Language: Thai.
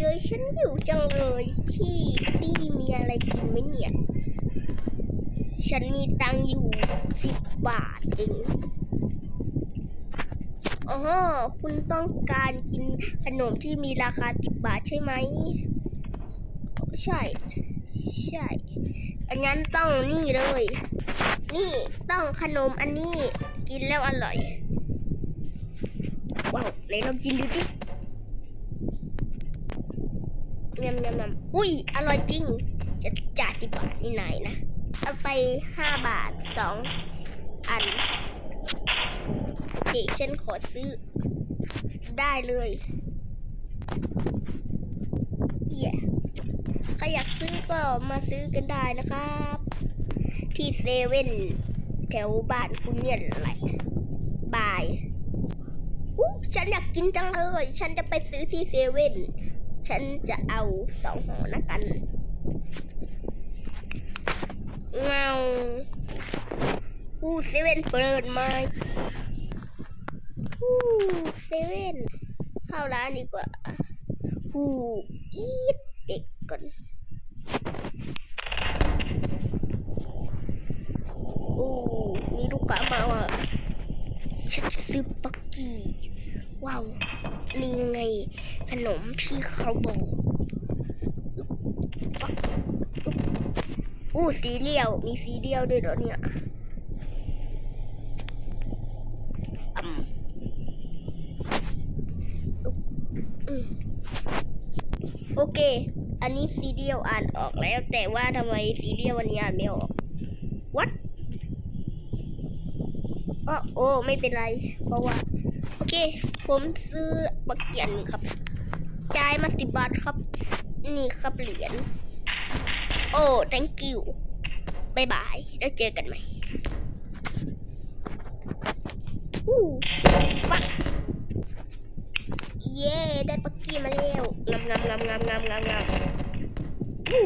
เจอฉันอยู่จังเลยที่นี่มีอะไรกินไหมเนี่ย ฉันมีตังอยู่สิบบาทเองอ๋อคุณต้องการกินขนมที่มีราคาสิบบาทใช่ไหม ใช่ ใช่อันนั้นต้องนี่เลย นี่ต้องขนมอันนี้กินแล้วอร่อย ว้าวไหนลองกินดูสิ ยำยำยำอุ้ย อร่อยจริง จะจ่ายสิบบาทนี่ไหนนะ เอาไปห้าบาทสองอันโอเคฉันขอซื้อ ได้เลยเย่ใครอยากซื้อก็มาซื้อกันได้นะครับ ที่เซเว่นแถวบ้านคุณเนี่ยแหละบายอู้ฉันอยากกินจังเลย ฉันจะไปซื้อที่เซเว่น ฉันจะเอาสองห่อนะกันเงาอู้เซเว่นเปิดไหมอู้เซเว่นเข้าร้านดีกว่าอู้อีดเด็กก่อนอู้มีลูกค้ามาว่ะฉันซื้อปักกี้ว้าว นี่ไงขนมที่เขาบอกอู้สีเดียว มีสีเดียวด้วยเหรอเนี่ยโอเค อันนี้สีเดียวอ่านออกแล้ว แต่ว่าทำไมสีเดียววันนี้อ่านไม่ออก what อ๋อโอ้ ไม่เป็นไร เพราะว่า โอเค ผมซื้อบักเกียนครับจ่ายมาสิบบาทครับ นี่ครับเหรียญ โอ้ thank you บายบาย แล้วเจอกันใหม่อู้ฟักเย้ ได้ปักกี้มาแล้วงามงามงามงามงามงามงามอู้